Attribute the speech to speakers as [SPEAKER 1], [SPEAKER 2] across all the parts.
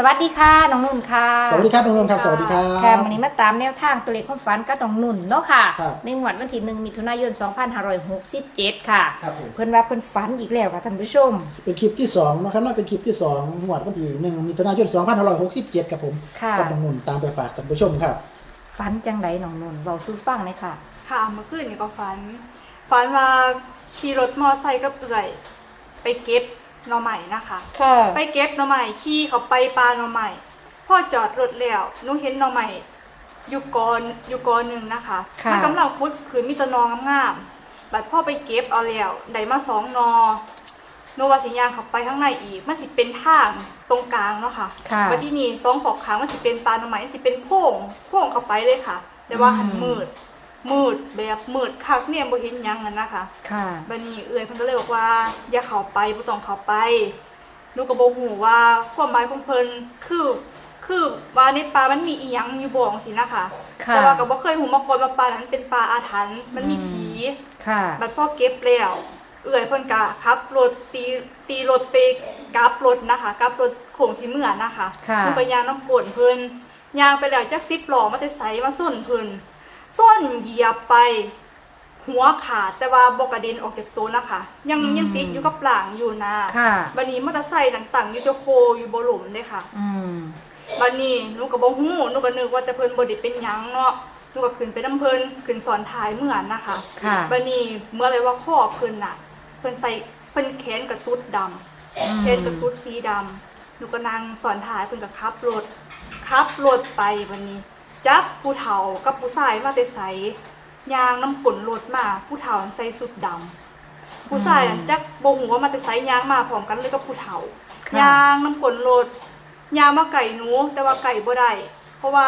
[SPEAKER 1] สวัสดีค่ะน้องนุ่นค่ะ
[SPEAKER 2] สวัสดีครับน้องนนท์ครับ สวัสดีครับ
[SPEAKER 1] ค่ะวันนี้มาตามแนวทางตัวเลขความฝันกับน้องนุ่นเนาะค่ะ
[SPEAKER 2] ครับ
[SPEAKER 1] ในงวดวันที่หนึ่งมิถุนายน 2567 ค่ะ
[SPEAKER 2] ครับผม
[SPEAKER 1] เพิ่นว่าเพิ่นฝันอีกแล้วค่ะท่านผู้ชม
[SPEAKER 2] เป็นคลิปที่สองนะครับน่าเป็นคลิปที่สองหวดวันที่หนึ่งมิถุนายน2567ครับผม
[SPEAKER 1] ค่ะ
[SPEAKER 2] กับน้องนนท์ตามไปฝากท่านผู้ชมครับ
[SPEAKER 1] ฝันจังไดน้องนุ่นเว้าสู่ฟังเลยค่ะ
[SPEAKER 3] ค่ะเมื่อคืนนี่ก็ฝัน ฝันว่าขี่รถมอไซค์กับเอื่อย ไปเก็บ หน่อใหม่นะคะ
[SPEAKER 1] ค่ะ
[SPEAKER 3] ไปเก็บหน่อใหม่ขี่เขาไปปลาหน่อใหม่พ่อจอดรถแล้วหนูเห็นหน่อใหม่อยู่กอนอยู่กอนหนึ่งนะคะ
[SPEAKER 1] ค่ะ
[SPEAKER 3] มันกำลังพุดคือมีแตะนองงามๆบัดพ่อไปเก็บเอาแล้วได้มาสองนอหนูว่าสิยางเขาไปข้างในอีกมันสิเป็นทางตรงกลางเนาะค่ะ
[SPEAKER 1] ค่ะ
[SPEAKER 3] ว่าที่นี่สองขอบขางมันสิเป็นปลาหน่อไม้มันสิเป็นโพ่งโพ่งเข้าไปเลยค่ะ แต่ว่าหัน
[SPEAKER 1] อืม
[SPEAKER 3] มืด มืดแบบมืดคักเนี่ยบ่เห็นหยังนั่นนะคะ
[SPEAKER 1] ค่ะ
[SPEAKER 3] บัดนี้เอื้อยเพิ่นก็เลยบอกว่า อย่าเข้าไปบ่ต้องเข้าไปหนูก็บ่ฮู้ว่าความหมายของเพิ่นคือคือว่าในป่ามันมีอีหยังอยู่บ่จังซี่นะคะ
[SPEAKER 1] ค่ะ
[SPEAKER 3] แต่ว่าก็บ่เคยฮู้มาก่อนว่าป่านั้นเป็นป่าอาถรรพ์มันมีผี
[SPEAKER 1] ค่ะ
[SPEAKER 3] บัดพ่อเก็บแล้วเอื้อยเพิ่นก็ขับรถตีตีรถไปกลับรถนะคะกลับรถโขงสิเมื่อนะคะ
[SPEAKER 1] ค่ะ
[SPEAKER 3] เพิ่นก็ย่างน้ำกวนเพิ่นย่างไปแล้วจัก10ล้อมาแต่ไสมาส้นเพิ่น ส้นเหยียบไป หัวขาดแต่ว่าบ่กระเด็นออกจากตัวนะคะ ยัง
[SPEAKER 1] อืม
[SPEAKER 3] ยังติดอยู่กับหลังอยู่นะ
[SPEAKER 1] ค่ะ
[SPEAKER 3] บัดนี้มอเตอร์ไซค์ต่างๆอยู่จะโคอยู่บ่หลุมเด้ค่ะ
[SPEAKER 1] อืม
[SPEAKER 3] บัดนี้หนูก็บ่ฮู้หนูก็นึกว่าแต่เพิ่นบ่ได้เป็นหยังเนาะหนูก็ขึ้นไปนํเพิ่นขึ้นสอนท้ายเหมือนนะคะ
[SPEAKER 1] ค่ะ
[SPEAKER 3] บัดนี้เมื่อไรว่าข้อเพิ่นน่ะ เพิ่นใส่เพิ่นแขนกับตุ๊ดดำ
[SPEAKER 1] อืม
[SPEAKER 3] แขนกับตุ๊ดสีดำหนูก็นั่งสอนท้ายเพิ่นก็ขับรถขับรถไปบัดนี้ จับผู้เฒ่ากับผู้ชายมาแต่ไสยางน้ำกลนรถมาผู้เฒ่าใส่สุดดำผู้ชายนั่นจักบ่ฮู้ว่ามาแต่ไสยางมาพร้อมกันเลยกับผู้เฒ่า
[SPEAKER 1] ค่ะ
[SPEAKER 3] ยางน้ำกลนรถยางมาไก่หนูแต่ว่าไก่บ่ได้เพราะว่า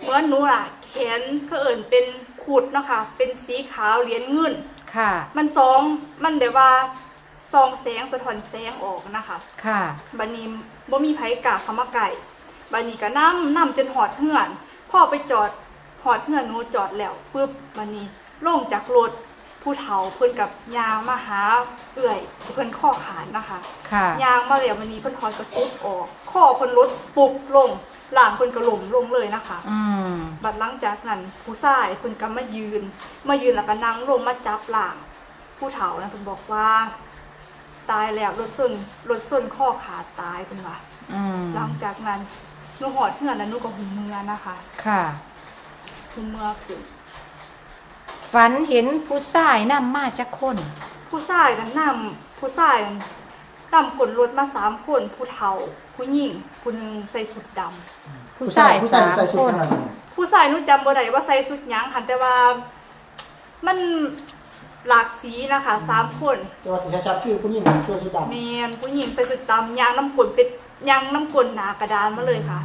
[SPEAKER 3] เหมือนหนูน่ะ แขนเขาเอิ่นเป็นขุดเนาะคะเป็นสีขาวเหรียญเงิน
[SPEAKER 1] ค่ะ
[SPEAKER 3] มันสองมันเดี๋ยวว่าซองแสงสะท้อนแสงออกนะคะ
[SPEAKER 1] ค่ะ
[SPEAKER 3] บันนี้บ่มีไผกล้าเข้ามาไก่บันนี้ก็นํนํจนหอดเหือน พ่อไปจอดหอดเหือนหนูจอดแล้วปึ๊บบันนี้ลงจากรถผู้เฒ่าเพิ่นกับยางมาหาเอื่อยที่เพิ่นข้อขาดนะคะ
[SPEAKER 1] ค่ะ
[SPEAKER 3] ยางมาแล้ววันนี้เพิ่นถอนกระตุกออก ข้อเพิ่นลดปุบลงหลังเพิ่นก็ล้มลงเลยนะคะ
[SPEAKER 1] อืม
[SPEAKER 3] บัดหลังจากนั้นผู้ชายเพิ่นก็มายืน มายืนแล้วก็นั่งลงมาจับหลังผู้เฒ่านะเพิ่นบอกว่า ตายแล้วรถส้นรถส้นข้อขาดตายเพิ่นว่า
[SPEAKER 1] อืม
[SPEAKER 3] หลังจากนั้นห นูหอดเพื่อนแล้วหนูก็หูเมือนะคะ
[SPEAKER 1] ค่ะ
[SPEAKER 3] หูเมือขึ้น
[SPEAKER 1] ฝันเห็นผู้ชายนำมาจากคน
[SPEAKER 3] ผู้ชายนั้นนำผู้ชายนั้นนำกลรถมาสามคน ผู้เฒ่า ผู้หญิงผู้หนึงใส่ชุดดำ
[SPEAKER 1] ผู้ชาย
[SPEAKER 2] ผู้
[SPEAKER 1] สา
[SPEAKER 2] ชาย
[SPEAKER 1] ม
[SPEAKER 2] ใส่ชุด
[SPEAKER 1] คน
[SPEAKER 2] ขนาดนั้น
[SPEAKER 3] ผู้ชายหนูจำบ่ได้ว่าใส่ชุดหยังหันแต่ว่า มันหลากสีนะคะสามคน
[SPEAKER 2] แต่ว่าที่ชัดๆคือผู้หญิงเสื้อชุดดำ
[SPEAKER 3] แมนผู้หญิงใส่ชุดดำยางน้ำกลนเป็น ยางน้ำกลนหนากระดานมาเลยค่ะ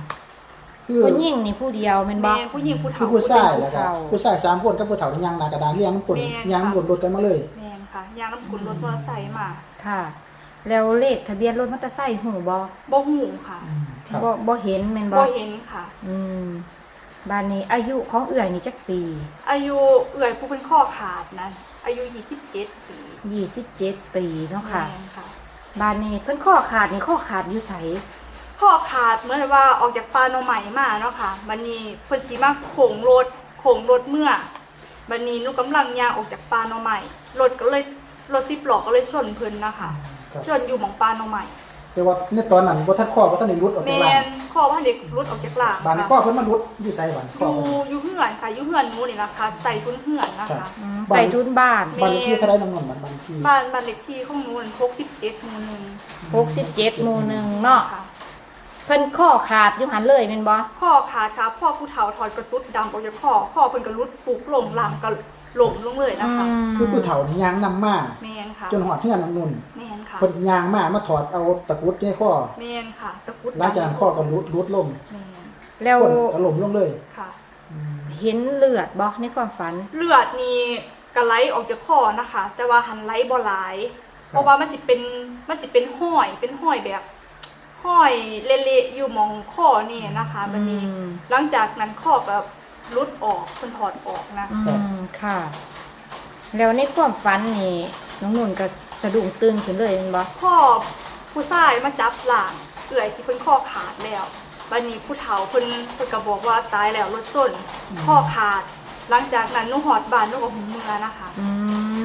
[SPEAKER 2] คือ
[SPEAKER 1] ผู้หญิงนี่ผู้เดียวแม่น
[SPEAKER 3] แม
[SPEAKER 1] บ่
[SPEAKER 3] นผู้หญิงผู้
[SPEAKER 2] คือ
[SPEAKER 3] เฒ่า
[SPEAKER 2] ผู้ชาย
[SPEAKER 1] ผู้
[SPEAKER 2] แล้วก็
[SPEAKER 1] เฒ่า
[SPEAKER 2] ผู้ชายสามคนกับผู้เฒ่าที่ยางหนากระดานเรียงน้ำกลน
[SPEAKER 3] แม่น
[SPEAKER 2] ยางน้ำกลนรถกันมาเลย
[SPEAKER 3] แมนค่ะยางน้ำกลนรถมอเตอร์ไซค์มา
[SPEAKER 1] ค่ะ แล้วเลขทะเบียนรถมอเตอร์ไซค์หูบ่
[SPEAKER 3] บ่หูค่ะ
[SPEAKER 2] ครับ
[SPEAKER 1] บ่บ่เห็นแม่นบ่
[SPEAKER 3] บ่เห็นค่ะ
[SPEAKER 1] อืมบ้านนี้อายุของเอื่อยนี่จักปี
[SPEAKER 3] อายุเอื่อยผู้เป็นข้อขาดนั้นอายุ 27 ปี
[SPEAKER 1] 27 ปีเนาะค่ะ
[SPEAKER 3] แม่นค่ะ
[SPEAKER 1] บ้านนี้เพิ่นข้อขาดนี่ข้อขาดอยู่ไส
[SPEAKER 3] ข้อขาดเหมื่อนว่าออกจากปลาโนใหม่มาเนาะค่ะบันนี้เพิ่นสิมาโขงรถโขงรถเมื่อบันนี้หนูกำลังย่างออกจากปลาโนใหม่รถก็เลยรถสิบล้อก็เลยชนเพิ่นนะคะ
[SPEAKER 2] ครับ
[SPEAKER 3] ชนอยู่หมองปลาโนใหม่
[SPEAKER 2] แต่ว่าในตอนนั้นบ่ทันข้อบ่ทันได้รุดออก
[SPEAKER 3] แม
[SPEAKER 2] จากหลัง
[SPEAKER 3] นข้อว่าเด็กรุดออกจากหลัง
[SPEAKER 2] บาน
[SPEAKER 3] ค่ะ
[SPEAKER 2] ข้อเพิ่นมารุดอยู่ไสบัน
[SPEAKER 3] อ
[SPEAKER 2] ข้อยู่เพิ่น
[SPEAKER 3] อยู่เฮือนค่ะอยู่เฮือนหนูนี่นะคะใจทุนเฮือนนะ
[SPEAKER 2] ครั
[SPEAKER 3] คะ
[SPEAKER 2] บ
[SPEAKER 1] อืม
[SPEAKER 2] บ้าน
[SPEAKER 1] ไปทุนบ้าน
[SPEAKER 3] แม่
[SPEAKER 2] บ้านเลขที่เท่าไรน้องนนท์บ้านบ้านเลขที่
[SPEAKER 3] บ้านบ้านเล็กที่ของหนูนั่น67หมู่หนึ่ง
[SPEAKER 1] 67หมู่หนึ่งเนาะ
[SPEAKER 3] ค่ะ
[SPEAKER 1] เพิ่นข้อขาดอยู่หันเลยแม่นบ่
[SPEAKER 3] พ่อขาดค่ะพ่อผู้เฒ่าถอดกระตุ้ดดำออกจากข้อข้อเพิ่นก็รุดปลุกลงหลังก็ หล่มลงเลยนะคะ
[SPEAKER 2] คือผู้เฒ่านี่ยางนำมา
[SPEAKER 3] แมนค่ะ
[SPEAKER 2] จนหอดเฮือนน้องนนท์
[SPEAKER 3] แมนค่ะ
[SPEAKER 2] เพิ่นยางมามาถอดเอาตะกรุดในข้อ
[SPEAKER 3] แมนค่ะตะกรุด
[SPEAKER 2] หลังจากนั้นข้อก็รุดรุดลง
[SPEAKER 3] แมน
[SPEAKER 1] แล้ว
[SPEAKER 2] ก้นก็ล้มลงเลย
[SPEAKER 3] ค่ะ
[SPEAKER 1] เห็นเลือดบ่ในความฝัน
[SPEAKER 3] เลือดนี่กระไหลออกจากข้อนะคะ แต่ว่าหันไหลบ่หลาย เพราะว่ามันสิเป็นมันสิเป็นห้อยเป็นห้อยแบบห้อยเละๆอยู่หมองข้อนี่นะคะ มันนี้
[SPEAKER 1] อืม
[SPEAKER 3] หลังจากนั้นข้อก็ รุดออกเพิ่นถอดออกนะ
[SPEAKER 1] อืมค่ะ แล้วในความฝันนี่น้องนุ่นก็สะดุ้งตื่นขึ้นเลยแม่นบ่
[SPEAKER 3] พ่อผู้ชายมาจับหลังเอื่อยที่เพิ่นข้อขาดแล้วบัดนี้ผู้เฒ่าเพิ่นเพิ่นก็บอกว่าตายแล้วรถส้นข้อขาด หลังจากนั้นหนูหอดบ้านหนูก็หูเมือนะคะ
[SPEAKER 1] อื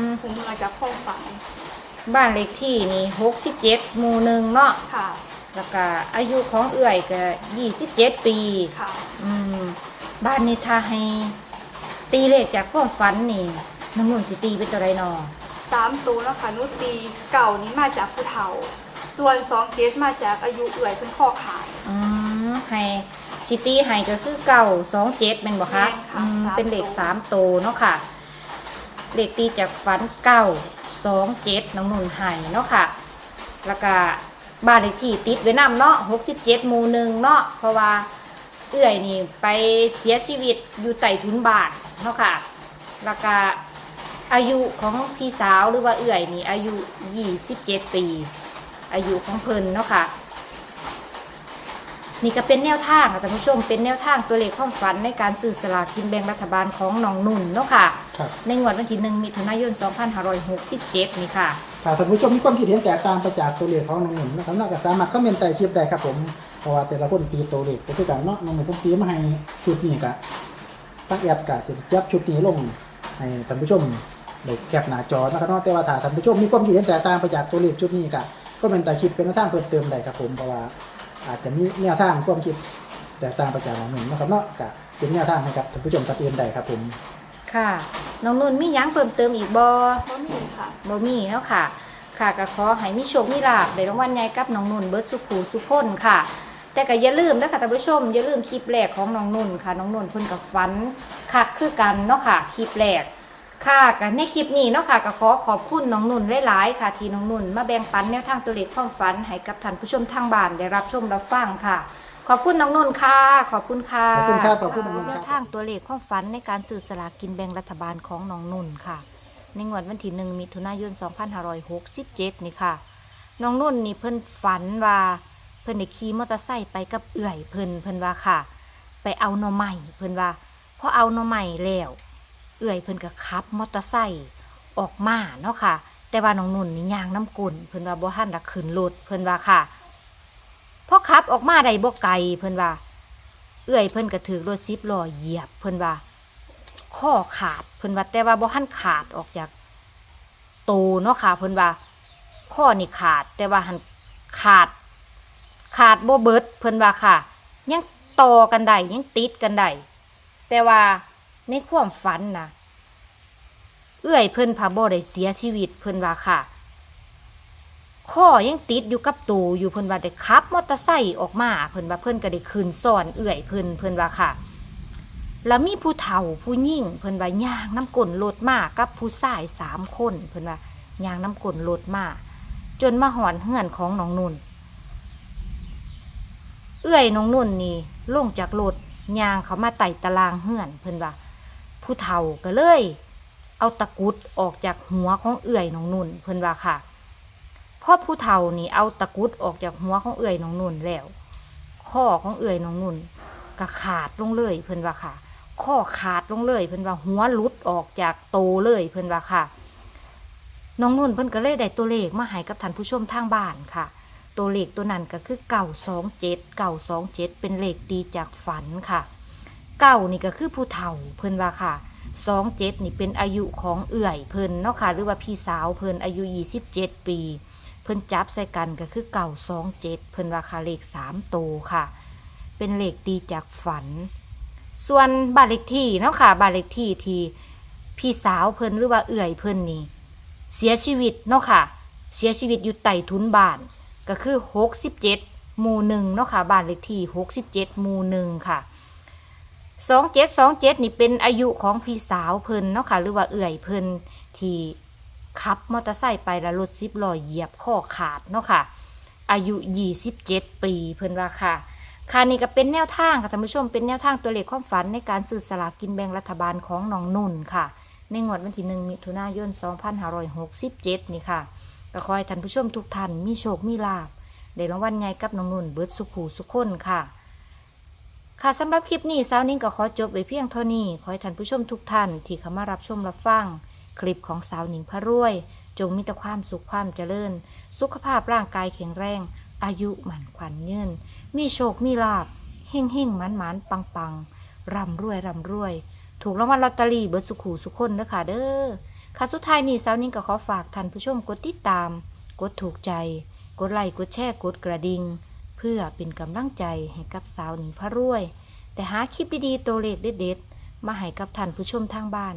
[SPEAKER 1] ม
[SPEAKER 3] หูเมือจากข้องฝัน
[SPEAKER 1] บ้านเลขที่นี่หกสิบเจ็ดหมู่หนึ่งเนาะ
[SPEAKER 3] ค่ะ
[SPEAKER 1] แล้วก็อายุของเอื่อยก็ยี่สิบเจ็ดปี
[SPEAKER 3] ค่ะ
[SPEAKER 1] อืม บ้านนี้ถ้าให้ ตีเลขจากความฝันนี่น้องนุ่นสิตีเป็นตัวไรนอ
[SPEAKER 3] สามตัวเนาะคะหนุตีเก่านี้มาจากผู้เฒ่า ส่วนสองเคสมาจากอายุเอื่อยเพิ่นข้อขาด
[SPEAKER 1] อืมให้ซิตี้ให้ก็คือเก่าสองเจ็ดเป็นบ่คะ
[SPEAKER 3] แม่นค่ะ
[SPEAKER 1] อืม
[SPEAKER 3] สาม
[SPEAKER 1] เป็นเลข
[SPEAKER 3] ตัว
[SPEAKER 1] สามโตวเนาะค่ะเลขตีจากฝันเก้าสองเจ็ดน้องนุ่นให้เนาะค่ะ แล้วก็บ้านเลขที่ติดไว้นำเนาะหกสิบเจ็ดหมู่หนึ่งเนาะเพราะว่า เอื้อยนี่ไปเสียชีวิตอยู่ใต้ทุนบาทเนาะค่ะแล้วก็อายุของพี่สาวหรือว่าเอื้อยนี่อายุยี่สิบเจ็ดปี อายุของเพิ่นเนาะค่ะนี่ก็เป็นแนวทางค่ะท่านผู้ชมเป็นแนวทางตัวเลขความฝันในการซื้อสลากกินแบ่งรัฐบาลของน้องนุ่นเนาะค่ะ
[SPEAKER 2] ครับ
[SPEAKER 1] ในงวดวันที่หนึ่งมิถุนายน 2567 นี่ค่ะ
[SPEAKER 2] ถ้าท่านผู้ชมมีความคิดเห็นแตกต่างไปจากตัวเลขของน้องหนุ่มนะครับน่าก็สามารถคอมเมนต์ใต้คลิปได้ครับผมเพราะว่าแต่ละคนตีตัวเลขไปด้วยกันเนาะน้องหนุ่มผมตีมาให้ชุดนี้กะตั้งแอดกะจะจับชุดนี้ลงให้ท่านผู้ชมได้แคปหน้าจอนะครับเนาะแต่ว่าถ้าท่านผู้ชมมีความคิดเห็นแตกต่างไปจากตัวเลขชุดนี้กะก็เป็นแต่คลิปเป็นแนวทางเพิ่มเติมได้ครับผมเพราะว่าอาจจะมีแนวทางความคิดแตกต่างไปจากน้องหนุ่มนะครับเนาะกะเป็นแนวทางให้กับท่านผู้ชมกับเอนได้ครับผม
[SPEAKER 1] ค่ะ น้องนุ่นมีหยังเพิ่มเติมอีกบ่
[SPEAKER 3] เพราะมีค่ะ
[SPEAKER 1] บ่มีเนาะค่ะ ค่ะก็ขอให้มีโชคมีลาภในรางวัลใหญ่กับน้องนุ่นเบิร์ดสุขูสุพ้นค่ะ แต่ก็อย่าลืมนะคะท่านผู้ชมอย่าลืมคลิปแรกของน้องนุ่นค่ะ น้องนุ่นเพิ่นกับฟันคักคือกันเนาะค่ะคลิปแรก ค่ะกันในคลิปนี้เนาะค่ะก็ขอขอบคุณน้องนุ่นหลายๆค่ะ ที่น้องนุ่นมาแบ่งปันแนวทางตัวเลขความฝันให้กับท่านผู้ชมทางบ้านได้รับชมรับฟังค่ะ ขอบคุณน้องนุ่นค่ะ ขอบคุณค่ะ
[SPEAKER 2] ขอบคุณครับขอบคุณน้องนุ่น
[SPEAKER 1] แน
[SPEAKER 2] ครั
[SPEAKER 1] ว
[SPEAKER 2] บ
[SPEAKER 1] ทางตัวเลขความฝันในการสื่อสลากกินแบ่งรัฐบาลของน้องนุ่นค่ะ ในงวดวันที่หนึ่งมิถุนายน 2567 นี่ค่ะน้องนุ่นนี่เพิ่นฝันว่าเพิ่นได้ขี่มอเตอร์ไซค์ไปกับเอื่อยเพิ่นเพิ่นว่าค่ะ ไปเอาหน่อไม้เพิ่นว่าพอเอาหน่อไม้แล้วเอื่อยเพิ่นก็ขับมอเตอร์ไซค์ออกมาเนาะค่ะ แต่ว่าน้องนุ่นนี่ย่างน้ำกลนเพิ่นว่าบ่ทันได้ขึ้นรถเพิ่นว่าค่ะ พอขับออกมาได้บ่ไกลเพิ่นว่า เอื่อยเพิ่นก็ถือรถซิปล้อเหยียบเพิ่นว่าข้อขาดเพิ่นว่าแต่ว่าบ่ทันขาดออกจากโตเนาะค่ะเพิ่นว่า ข้อนี่ขาดแต่ว่าหันขาด ขาดบ่เบิดเพิ่นว่าค่ะ ยังต่อกันได้ยังติดกันได้แต่ว่าในความฝันนะเอื้อยเพิ่นพาบ่ได้เสียชีวิตเพิ่นว่าค่ะ ข้อยังติดอยู่กับตูอยู่เพิ่นว่าได้ขับมอเตอร์ไซค์ออกมาเพิ่นว่าเพิ่นก็ได้คืนซ่อนเอื้อยเพิ่นเพิ่นว่าค่ะ แล้วมีผู้เฒ่าผู้ยิ่งเพิ่นว่าย่างน้ำกลนรถมากับผู้ชายสามคนเพิ่นว่าย่างน้ำกลนรถมาจนมาหอนเฮือนของน้องนุ่น เอื้อยน้องนุ่นนี่ลงจากรถย่างเขามาไต่ตารางเฮือนเพิ่นว่า ผู้เฒ่าก็เลย เอาตะกุดออกจากหัวของเอื้อยน้องนุ่น เพิ่นว่าค่ะ พอผู้เฒ่านี่เอาตะกุดออกจากหัวของเอื้อยน้องนุ่นแล้ว ข้อของเอื้อยน้องนุ่นก็ขาดลงเลยเพิ่อนว่าค่ะ ข้อขาดลงเลยเพิ่อนว่าหัวลุดออกจากโตเลยเพิ่อนว่าค่ะ น้องนุ่นเพิ่อนก็เลยได้ตัวเลขมาให้กับท่านผู้ชมทางบ้านค่ะ ตัวเลขตัวนั้นก็คือเก่าสองเจ็ดเก่าสองเจ็ดเป็นเลขดีจากฝันค่ะ เก่านี่ก็คือผู้เฒ่าเพิ่อนว่าค่ะสองเจ็ดนี่เป็นอายุของเอื่อยเพิ่นเนาะค่ะ หรือว่าพี่สาวเพิ่นอายุยี่สิบเจ็ดปี เพิ่นจับใส่กันก็คือเก่าสองเจ็ดเพิ่นว่าค่ะเลขสามโตค่ะ เป็นเลขดีจากฝัน ส่วนบ้านเลขที่เนาะค่ะบ้านเลขที่ที่พี่สาวเพิ่นหรือว่าเอื่อยเพิ่นนี่เสียชีวิตเนาะค่ะ เสียชีวิตอยู่ใต้ทุนบ้าน ก็คือ67หมู่หนึ่งเนาะค่ะบ้านเลขที่67หมู่หนึ่งค่ะ2727นี่เป็นอายุของพี่สาวเพิ่นเนาะค่ะหรือว่าเอื่อยเพิ่นที่ ขับมอเตอร์ไซค์ไปแล้วรถซิบลอยเหยียบข้อขาดเนาะค่ะ อายุ 27 ปีเพิ่นว่าค่ะค่ะนี่ก็เป็นแนวทางค่ะท่านผู้ชมเป็นแนวทางตัวเลขความฝันในการซื้อสลากกินแบ่งรัฐบาลของน้องนุ่นค่ะ ในงวดวันที่หนึ่งมิถุนายน 2567 นี่ค่ะก็ขอให้ท่านผู้ชมทุกท่านมีโชค มีลาภได้รางวัลใหญ่กับน้องนุ่นเบิร์ดสุขูสุขคนค่ะ ค่ะสำหรับคลิปนี้สาวนิ้งก็ขอจบไว้เพียงเท่านี้ ขอให้ท่านผู้ชมทุกท่านที่เข้ามารับชมรับฟัง คลิปของสาวหนิงพระรวย จงมีแต่ความสุขความเจริญ สุขภาพร่างกายแข็งแรง อายุหมันขวัญเงินมีโชค มีลาบเฮ่งเฮ่งมันหมันปังปังร่ำรวยร่ำรวย ถูกรางวัลลอตเตอรี่เบิดสุขูสุคนเด้อค่ะเด้อค่ะสุดท้ายนี้สาวนิ่งก็ขอฝากท่านผู้ชมกดติดตาม กดถูกใจ กดไลค์กดแชร์กดกระดิ่งเพื่อเป็นกำลังใจให้กับสาวหนิงพระรวย แต่หาคลิปดีๆตัวเลขเด็ดๆมาให้กับท่านผู้ชมทางบ้าน